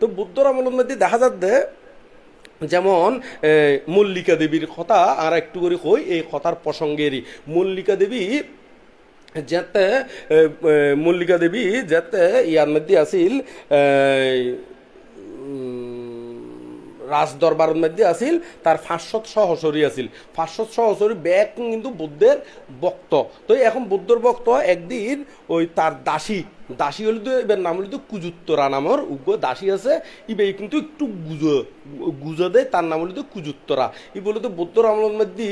তো বুদ্ধর আমলের মধ্যে দেখা যাচ্ছে, যেমন মল্লিকা দেবীর কথা, আর একটু করে কই, এই কথার প্রসঙ্গেরই। মল্লিকা দেবী যাতে মল্লিকা দেবী যাতে ইয়ার মধ্যে আসিল রাজ দরবারের মধ্যে আসিল তার ফাঁসশত সহসরী আসিল ফাঁসশত সহসরী ব্যাগ কিন্তু বুদ্ধের বক্ত তো এখন বুদ্ধর বক্ত একদিন ওই তার দাসী দাসী হলে তো এবার নাম হলে তো কুজুত্তরা নামর, উগ্র দাসী আছে, ইবে কিন্তু একটু গুজো গুজো দেয় তার নাম হলে তো কুজুত্তরা। ই বলে তো বুদ্ধর আমলের মধ্যে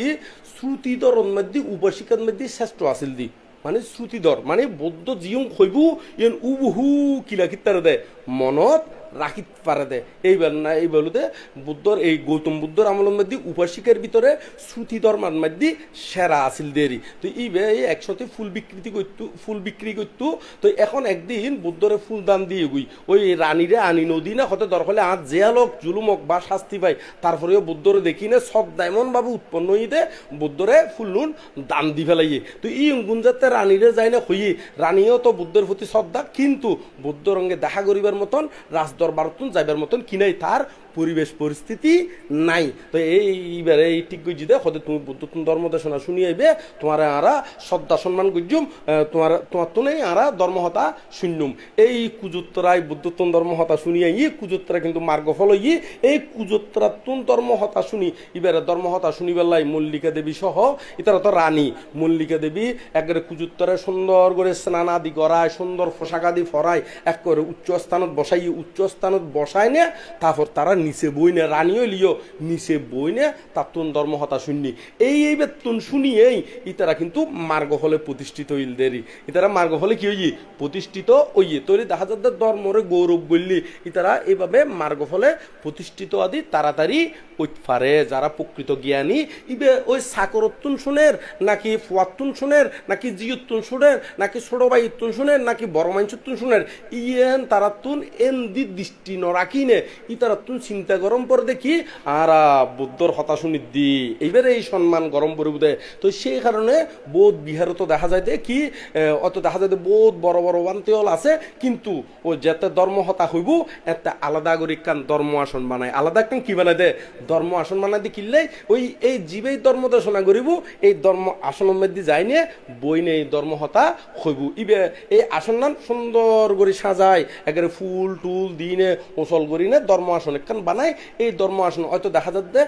শ্রুতিদর মধ্যে, উপাসিকার মধ্যে শ্রেষ্ঠ আসিল দি। মানে শ্রুতিধর মানে বৌদ্ধ জিয়ং হইবু ইয়ন উবহু কিলা কিত্তারে দে। মনত রাখিত পারে দে। এইবার না এই বলতে বুদ্ধর, এই গৌতম বুদ্ধর আমলের মধ্যে উপাসিকের ভিতরে শ্রুতি ধর্মের মধ্যে সেরা আসিল দেরি। তো এই এই একসাথে ফুল বিকৃতি করতো, ফুল বিক্রি করতো, তো এখন একদিন বুদ্ধরে ফুল দান দিয়ে গুই। ওই রানীরে আনি নদী না, হতে দরকার আজ জেয়ালক জুলুমক বা শাস্তি পাই তারপরেও বুদ্ধরে দেখি না, সব ভাবে উৎপন্ন হইতে বুদ্ধরে ফুল্লুন দান দি ফেলাইয়ে। তো এই গুণ যাতে রানীরে যায় না হইয়ে, রানীও তো বুদ্ধের প্রতি শ্রদ্ধা, কিন্তু বুদ্ধ রঙ্গে দেখা করিবার মতন রাজ দরবারতুন যাইবার মতন কিনাই তার পরিবেশ পরিস্থিতি নাই। তো এইবারে এই ঠিক দে হতে তুমি তুমি ধর্ম দেশনা শুনি আইবে, তোমার আরা শ্রদ্ধা সম্মান গুজুম তোমার তোমার তো নেই আরা ধর্মহতা শূন্যম এই কুজুত্তরাই বুদ্ধত্তন ধর্মহতা শুনিয়া ই কুজুত্তরা কিন্তু মার্গ ফল ই এই কুজুত্তরাতুন ধর্মহতা শুনি এবারে ধর্মহতা শুনিবেলাই মল্লিকা দেবী সহ, ইতারা তো রানী। মল্লিকা দেবী একবারে কুজুত্তরে সুন্দর করে স্নান আদি করায় সুন্দর পোশাক আদি ফরায় এক করে উচ্চ স্থানত বসাই উচ্চ স্থানত বসায় নে, তারপর তারা নিচে বই নে রানীও লিও নিচে বই নে ধর্ম ধর্মহতা শুনি এই এই বেতন শুনিয়েই ইতারা কিন্তু মার্গ হলে প্রতিষ্ঠিত হইল দেরি ইতারা মার্গ হলে কি হই প্রতিষ্ঠিত ওইয়ে তৈরি দেখা যাচ্ছে ধর্মরে গৌরব বললি, ইতারা এইভাবে মার্গ ফলে প্রতিষ্ঠিত আদি তাড়াতাড়ি উৎফারে। যারা প্রকৃত জ্ঞানী, ইবে ওই সাকরত্তুন শুনের, নাকি ফুয়াত্তুন শুনের, নাকি জিয়ত্তুন শুনের, নাকি ছোট ভাইত্তুন শুনের, নাকি বড় মাইনসুত্তুন শুনের, ইয়েন তারাতুন এন দি দৃষ্টি ন রাখিনে ই চিন্তা গরম পরে দেখি, আর, বুদ্ধর হতাশুনি দি এইবারে এই সম্মান গরম পরে বুধে তো সেই কারণে বোধ বিহারে তো দেখা যায় কি অত দেখা যায় বোধ বড় বড় বান্তিয়ল আছে, কিন্তু ও যেতে ধর্ম হতা হইব একটা আলাদা করে কান ধর্ম আসন বানায়। আলাদা কান কি বানায় দে? ধর্ম আসন বানাই দি কিনলে ওই, এই জীবেই ধর্ম দর্শনা করিব, এই ধর্ম আসনের মধ্যে যাই নিয়ে বই নেই, ধর্ম হতা হইব। ইবে, এই আসন নাম সুন্দর করে সাজায়, একেবারে ফুল টুল দিনে ওসল করি নে ধর্ম আসন। একখান বানায়, এই ধর্ম আসন। হয়তো দেখা যাচ্ছে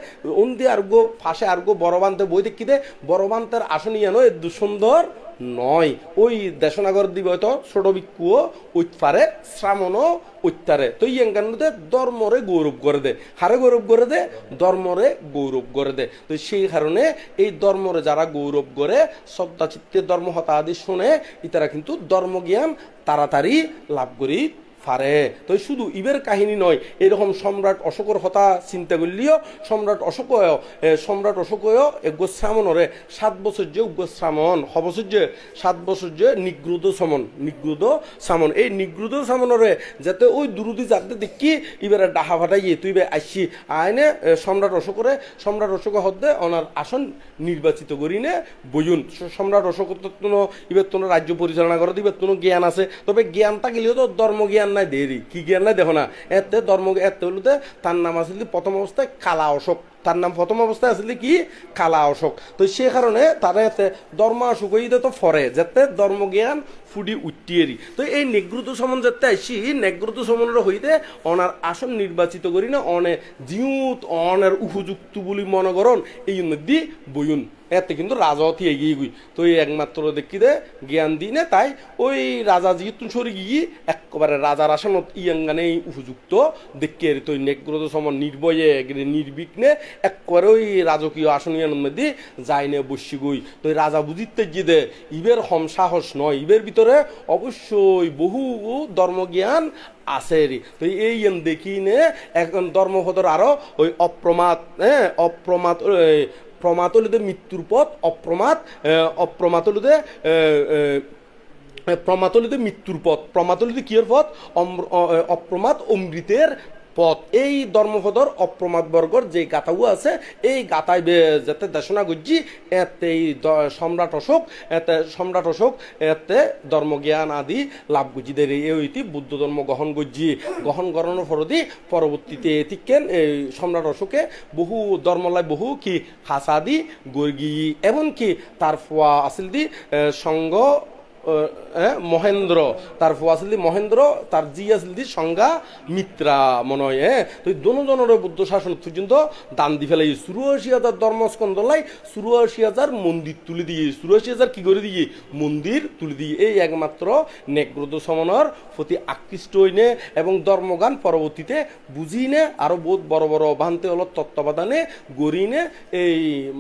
অন্দি আরগো, ফাঁসে আরগো বড় বানতে বই দেখি দে বড় বান্তের আসন ইয়ানো সুন্দর নয়। ওই দেশনাগর দিবে হয়তো ছোট বিক্ষুও উৎপারে, শ্রামণও উত্তারে তো ইয়াঙ্গানুতে ধর্মরে গৌরব করে দে। হারে গৌরব করে দে? ধর্মরে গৌরব করে দে। তো সেই কারণে এই ধর্মরে যারা গৌরব করে শ্রদ্ধা চিত্তের ধর্ম হতাদি শুনে, ইতারা কিন্তু ধর্মজ্ঞান তাড়াতাড়ি লাভ করি পারে তো শুধু ইবের কাহিনী নয়, এরকম সম্রাট অশোকর হতা চিন্তা করলিও, সম্রাট অশোক সম্রাট অশোক শ্রামণরে সাত বছর যে উগ্র শ্রামণ যে সাত বছর যে নিগ্রুদ সমন, নিগ্রুদ সামন এই নিগ্রুদ সামনরে যাতে ওই দুরুদি যাতে দেখি ইবারে ডাহা ফাটাইয়ে তুই বে আসছি আইনে সম্রাট অশোকরে, সম্রাট অশোক হদ্দে ওনার আসন নির্বাচিত করি নে বইন সম্রাট অশোক তো ইবার তোর রাজ্য পরিচালনা করে, ইবার তোর জ্ঞান আছে। তবে জ্ঞান থাকিলেও তো ধর্ম জ্ঞান নাই দেরি, কি জ্ঞান নাই দেখো না। এতে ধর্ম, এতে হলতে তার নাম আসলে প্রথম অবস্থায় কালা অশোক। তার নাম প্রথম অবস্থায় আসলে কি? কালা অশোক। তো সে কারণে তারা এতে ধর্ম অশোক তো ফরে, যাতে ধর্মজ্ঞান ফুডি উঠিয়েরি তো এই নেগ্রুত সমন যাতে আসি নেগ্রুত সমনের হইতে অনার আসন নির্বাচিত করি না, অনে জিউত, অনের উপযুক্ত বলি মনে করন, এই মধ্যে বইন এতে কিন্তু রাজাওতি এগিয়ে গই। তো এই একমাত্র দেখি দে, জ্ঞান দিই না, তাই ওই রাজা জিতু সরে গিয়ে একেবারে রাজার আসনত, ইয়াঙ্গানে উপযুক্ত দেখে তো নেগ্রত সমন নির্ভয়ে নির্বিঘ্নে একবারে ওই রাজকীয় আসনীয় মধ্যে যাই নে বসি গই। তো রাজা বুঝিতে গিয়ে দে, ইবের হম সাহস নয়, ইবের ভিতরে অবশ্যই বহু ধর্মজ্ঞান আছে তো এই ইয়ান দেখি নে, এখন ধর্মপদর আরও ওই অপ্রমাদ হ্যাঁ অপ্রমাদ প্রমাত হলুদে মৃত্যুর পথ, অপ্রমাত হলুদে প্রমাতলিতে মৃত্যুর পথ। প্রমাতলিতে কিয়ের পথ? অপ্রমাত অপ্রমাদ অমৃতের পথ। এই ধর্মপদর অপ্রমাদ বর্গর যে গাথাও আছে, এই গাথায় যাতে দেশনা গুজি এতে এই সম্রাট অশোক, এতে সম্রাট অশোক, এতে ধর্মজ্ঞান আদি লাভ গুজি দের। এই ঐতি বুদ্ধ ধর্ম গ্রহণ গুজি গ্রহণ করানোর ফরদি পরবর্তীতে এতিকেন এই সম্রাট অশোকে বহু ধর্মলাই বহু কি হাসাদি গর্গি, এমনকি তার ফোয়া আসিল দি সঙ্গ মহেন্দ্র, তার ফোয়া দি মহেন্দ্র, তার জি আসিল দি সংজ্ঞা মিত্রা মনে হয়? হ্যাঁ তো দোনো জনের বুদ্ধ শাসন পর্যন্ত দান দি ফেলাই। চুরাশি হাজার ধর্মস্কন্দলাই চুরাশি হাজার মন্দির তুলে দিয়ে। চুরাশি হাজার কি করে দিয়ে? মন্দির তুলে দিয়ে। এই একমাত্র নেগ্রদ সমনর প্রতি আকৃষ্ট হইনে এবং ধর্মগান পরবর্তীতে বুঝিনে আরও বহুত বড় বড় ভান্তে হল তত্ত্বাবধানে গড়িনে এই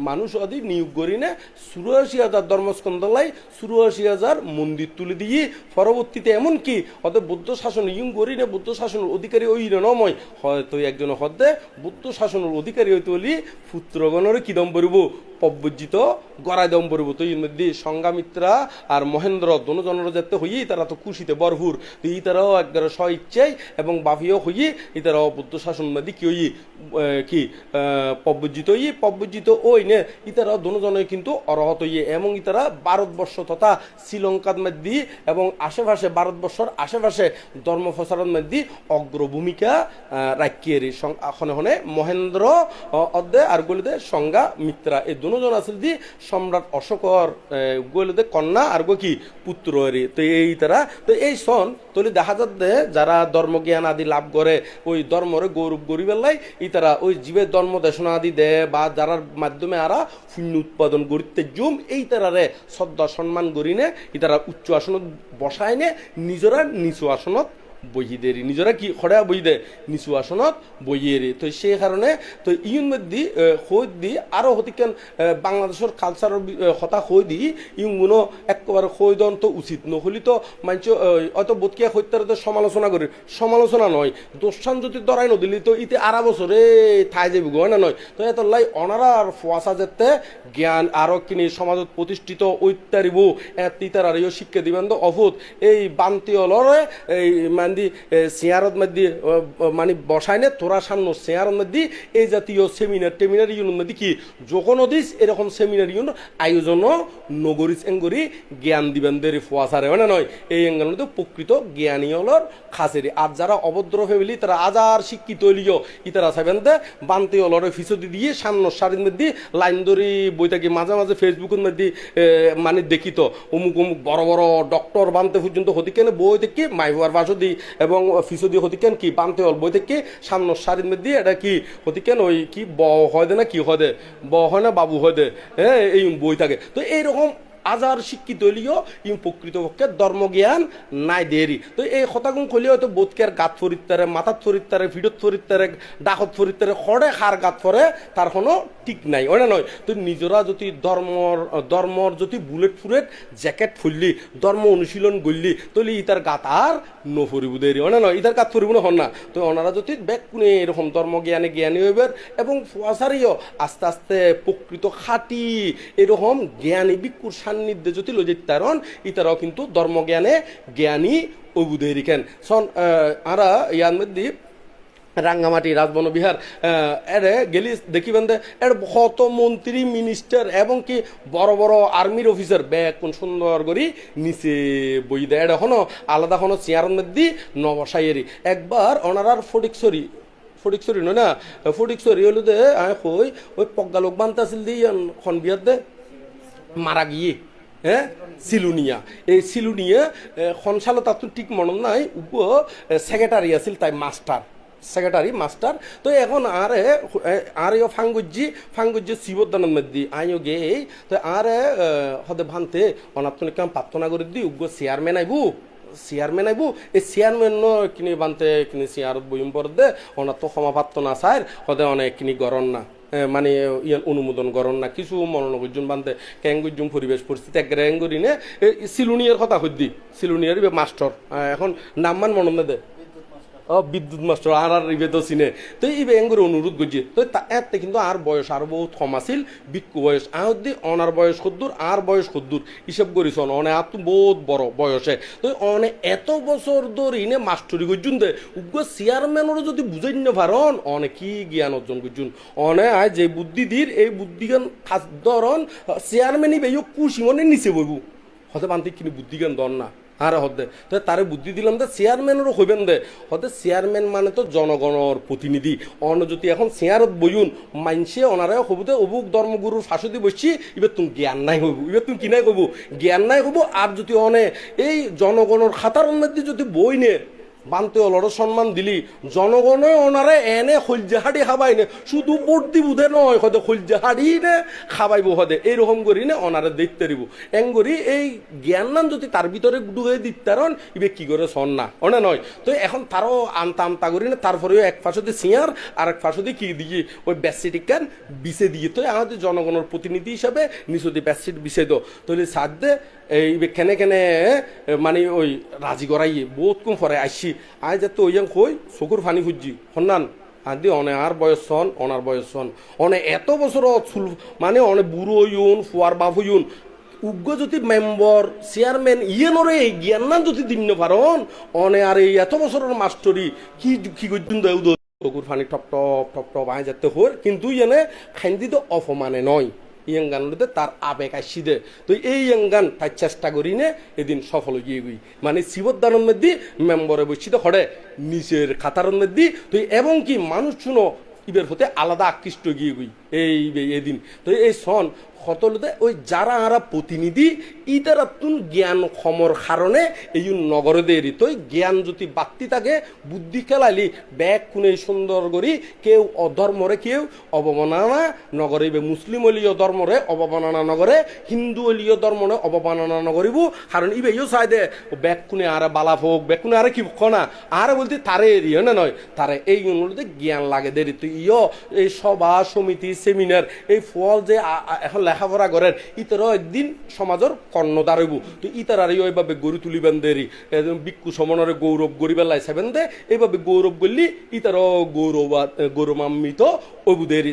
মানুষ আদি নিয়োগ গড়িনে চুরাশি হাজার ধর্মস্কন্দলাই চুরাশি হাজার মন্দির তুলে দিয়ে পরবর্তীতে এমনকি অর্থাৎ বৌদ্ধ শাসন, ইয়ং গরিনে বৌদ্ধ শাসনের অধিকারী ওই নময় হয়তো একজন হদ্দে বৌদ্ধ শাসনের অধিকারী হইতে হলি পুত্রগণের কিদম পরিব পব্বজিত গড়াই দম পরিব তো এর মধ্যে সংগামিত্রা আর মহেন্দ্র দোনো জনের যাতে হইয়ে তারা তো খুশিতে বরহুর। তো ই তারাও একবার স্ব ইচ্ছাই এবং বাফিও হইয়ে ই তারাও বুদ্ধ শাসন মধ্যে কি হই কি পব্বজিত হই পব্বজিত ওই নে ই তারাও দোনো জনে কিন্তু অরহত হইয়ে এবং ই তারা ভারতবর্ষ তথা শ্রীলঙ্কার মধ্যে এবং আশেপাশে, ভারতবর্ষর আশেপাশে ধর্ম প্রচারের মধ্যে অগ্রভূমিকা রাখিয়ে এখন হনে মহেন্দ্র, অ- অধ্যে আর গলিতে সংজ্ঞা মিত্রা এই দুজন আছিল দি সম্রাট অশোকর গলিতে কন্যা আর গো কি? পুত্র তো এই তারা, তো এই সন তলি দেখা যাচ্ছে যারা ধর্মজ্ঞান আদি লাভ করে, ওই ধর্মরে গৌরব গরিবেলাই ই তারা ওই জীবের ধর্ম দেশনা আদি দেয় বা যারার মাধ্যমে আরা শূন্য উৎপাদন গড়িতে জুম, এই তারারে শ্রদ্ধা সম্মান গরিনে ই তারা উচ্চ আসনত বসায় নে নিজরা নিচু আসনত বহি দেরি নিজরা কি খড়া বই দে নিচু আসনত? বইয়েরে তো সেই কারণে তো ইউন মধ্যে হই দি, আরও হতিকেন বাংলাদেশের কালচারের হতা হই দি ইউনগুলো একেবারে হই দন তো উচিত। নহলি তো মাঞ্চ হয়তো বোধকিয়া হত্যার তো সমালোচনা করি সমালোচনা নয় দোষান যদি দরাই নদিলি তো ইতে আরা বছরে ঠাই যাবি গয় না নয় তো এত লাই অনারা আর ফোয়াশা যেতে জ্ঞান আরও কিনি সমাজত প্রতিষ্ঠিত ঐত্যারিব তিতার আর শিক্ষা দিবেন তো অভূত। এই বান্তি অলরে এই মান্দি চেয়ারত মধ্যে মানে বসায় নে, তোরা সামনে চেয়ারত মধ্যে, এই জাতীয় সেমিনার টেমিনার ইউন মধ্যে কি? যখন দিস, এরকম সেমিনার ইউন আয়োজন নগরিস এঙ্গরি জ্ঞান দিবেন দেরি ফোয়াশারে মানে নয়? এই এঙ্গেল মধ্যে প্রকৃত জ্ঞানী হলর খাসেরি। আর যারা অভদ্র ফ্যামিলি তারা আজার শিক্ষিত হইলিও, ইতারা চাইবেন দে বান্তি অলরে ফিসদি দিয়ে সামনের সারির মধ্যে লাইন ধরি বই থাকি মাঝে মাঝে ফেসবুকের মধ্যে মানে দেখি তো অমুক অমুক বড় বড় ডক্টর বানতে পর্যন্ত হতি কেন বই থেকে মাইবার বাসো দি এবং ফিসো দিয়ে হতিকেন কি বানতে হল? বই থেকে সামনে সারিদ মধ্যে এটা কি হতে কেন? ওই কি ব হয় দে না কি হয় দে? ব হয় না বাবু হয় দে? হ্যাঁ এই বই থাকে। তো এইরকম আজার শিক্ষিত হইলেও ইউ প্রকৃতপক্ষে ধর্মজ্ঞান নাই দেরি তো এই কথাগুন কইলে হয়তো বোধকের গাত ফরিত্তারে মাথাত ফরিত্তারে ভিডত ফরিত্তারে ডাকত ফরিত্তারে খড়ে খার গাত ফরে তার কোনো ঠিক নাই ওই না নয় তো নিজরা যদি ধর্মর ধর্মর যদি বুলেট ফুলেট জ্যাকেট ফুললি ধর্ম অনুশীলন গললি, তলি ইতার গাত আর নফরিব দেরি ওই না নয় ইতার গাত ফরিব না হন না? তো ওনারা যদি ব্যাক কোনে এরকম ধর্মজ্ঞানে জ্ঞানী হইবের এবং ফুয়াশারিও আস্তে আস্তে প্রকৃত খাঁটি এরকম জ্ঞানী বিক্ষুর সান্নিধ্যে যদি তারন ইতারাও কিন্তু ধর্মজ্ঞানে জ্ঞানী ওবুদেরি কেন সন আরা ইয়ার মধ্যে রাঙ্গামাটি, রাজবন, বিহার এরে গেলি দেখিবেন দে এর কত মন্ত্রী, মিনিস্টার, এবং কি বড় বড় আর্মির অফিসার। ব্যাগ কোন সুন্দর করি নিচে বই দেয় এটা হনো, আলাদা হনো চেয়ারের মধ্যে নবসাইয়েরই একবার ওনারার ফটিকসরি ফটিকসরি নয় না ফটিকসরি হলো দে, আয় কই ওই পগ্গা লোক বানতে আসিল দি খন বিয়ার দে। মারা গিয়ে হ্যাঁ? সিলুনিয়া। এই সিলুনিয়া খনসালো তো ঠিক মনে নাই, উপ সেক্রেটারি আছিল তাই মাস্টার সেক্রেটারি মাস্টার তো এখন আরে আর ফাঙ্গুজি ফাঙ্গুজি শিবদানের মধ্যে আইও গে। তো আরে হদে ভান্তে অনাত্মনিক প্রার্থনা করে দি উগ্র চেয়ারম্যান আইবু চেয়ারম্যান আইবু। এই চেয়ারম্যান কিনি বানতে কিনি চেয়ারত বইম পর দে ওনার তো ক্ষমাপাত্র না চায় হদে অনেক কিনি গরম না। মানে ইয়ান অনুমোদন করেন না, কিছু মনোনগর্জন বান্ধে ক্যাঙ্গুজুম পরিবেশ পরিস্থিতি এক গ্যাঙ্গুরি নে সিলুনিয়ার কথা হদ্দি সিলুনিয়ার মাস্টর এখন নামমান মনন দে। বিদ্যুৎ মাস্টার আর আর ইবে তো চিনে। তো ইবে এঙ্গুর অনুরোধ করছি তো এতে কিন্তু আর বয়স আর বহুত কম আছিল বিক্ষু বয়স। আর দি অনার বয়স কদ্দুর আর বয়স কদ্দুর হিসেব করিস অনে আর তো বহুত বড় বয়সে। তো অনে এত বছর ধরে ইনে মাস্টরি করছুন দে। উগ্র চেয়ারম্যানেরও যদি বুঝাই না পারন অনে কি জ্ঞান অর্জন করছুন অনে আয় যে বুদ্ধি দির এই বুদ্ধিজ্ঞান ধরন চেয়ারম্যানই বেয়ে কুশি মনে নিচে বইব হতে বান্তি কিনি বুদ্ধিজ্ঞান দর না। আর হদে। তো তারে বুদ্ধি দিলাম দে চেয়ারম্যানেরও হইবেন দে। হতে চেয়ারম্যান মানে তো জনগণর প্রতিনিধি অন্য যদি এখন চেয়ারত বইন মানসে অনারে হবুতে অবুক ধর্মগুরুর ফাঁসুদি বসছি এবার তুমি জ্ঞান নাই হইব। এবার তুমি কিনাই কব? জ্ঞান নাই হব আর যদি অনে, এই জনগণের খাতার উন্নতি যদি বই নে বানতে অলর সম্মান দিলি। জনগণে ওনারে এনে হলজাহাড়ি খাবাই নে শুধু বর্তি বুধে নয় হদে হলজাহাড়ি নে খাবাইব হদে এইরকম করি নে ওনারে দেখতে দিব। এং করি এই জ্ঞান নাম যদি তার ভিতরে ঢুকে দিতারন ইবে কি করে সন না? অনে নয়। তো এখন তারও আনতা আমতা করি না তারপরেও এক ফাঁসতে সিয়ার, আর এক ফাঁসতে কি দিয়ে ওই ব্যাসিটিকান বিছে দিয়ে তো আমাদের জনগণের প্রতিনিধি হিসাবে নিচুদি ব্যাসিট বিছে দো। তাহলে দে এই কেনে কেনে মানে ওই রাজি করাইয়ে বহুত কম পরে আইসি আই যাতে ওই কই চকুর ফানি খুঁজছি সন্ধান আদি অনে আর বয়স সন অনার বয়স সন অনে এত বছর চুল মানে অনে বুড়ো হইউন ফুয়ার বাপ হইউন উগ্র যদি মেম্বর চেয়ারম্যান ইয়ে নরে এই জ্ঞান যদি দিন পারন অনে আর এই এত বছরের মাস্টরি কি কি করছেন দেউ চকুর ফানি টপ টপ টপ টপ আয় যাতে হর কিন্তু ইয়েনে খান্দি তো অপমানে নয়। ইয়াঙ্গানতে তার আবেগ আসি দে। তো এই ইয়াঙ্গান তাই চেষ্টা করি নে এদিন সফল গিয়ে গই। মানে শিবদানের মধ্যে মেম্বরে বসছি তো হরে নিচের খাতার মধ্যে তো এবং কি মানুষ শুনো, ইবের হতে আলাদা আকৃষ্ট গিয়ে গই। এই এদিন। তো এই সন সকলতে ওই যারা আরা প্রতিনিধি, ইতারা জ্ঞান সমর কারণে এই নগরে দেরি তো জ্ঞান যদি বাড়তি থাকে, বুদ্ধি খেলাইলি ব্যাগ কোনে সুন্দর করি, কেউ অধর্মরে, কেউ অবমাননা বে মুসলিম অলীয় ধর্মরে, অবমাননা নগরে, হিন্দু অলীয় ধর্মরে, অবমাননা নগরিব, কারণ ইবে ইও চাই দে ব্যাগ কোনে আরে বালাপ হোক ব্যাগ কোনে আরে কি না আরে বলতে তারে এরি না নয়? তারে এই অনুরোধে জ্ঞান লাগে দেরি তো ইয়, এই সভা সমিতি, সেমিনার, এই ফল যে এখন লেখাপড়া করেন, ইতারও একদিন সমাজের কর্ণদার হইব। তো ইতার এইভাবে গড়ি তুলিবেন দেরি বিক্ষু সমনরে গৌরব গরিবের লাইসাবেন দে এইভাবে গৌরব করলি ইতারও গৌরব গৌরবান্বিত অবুদেরি দেরি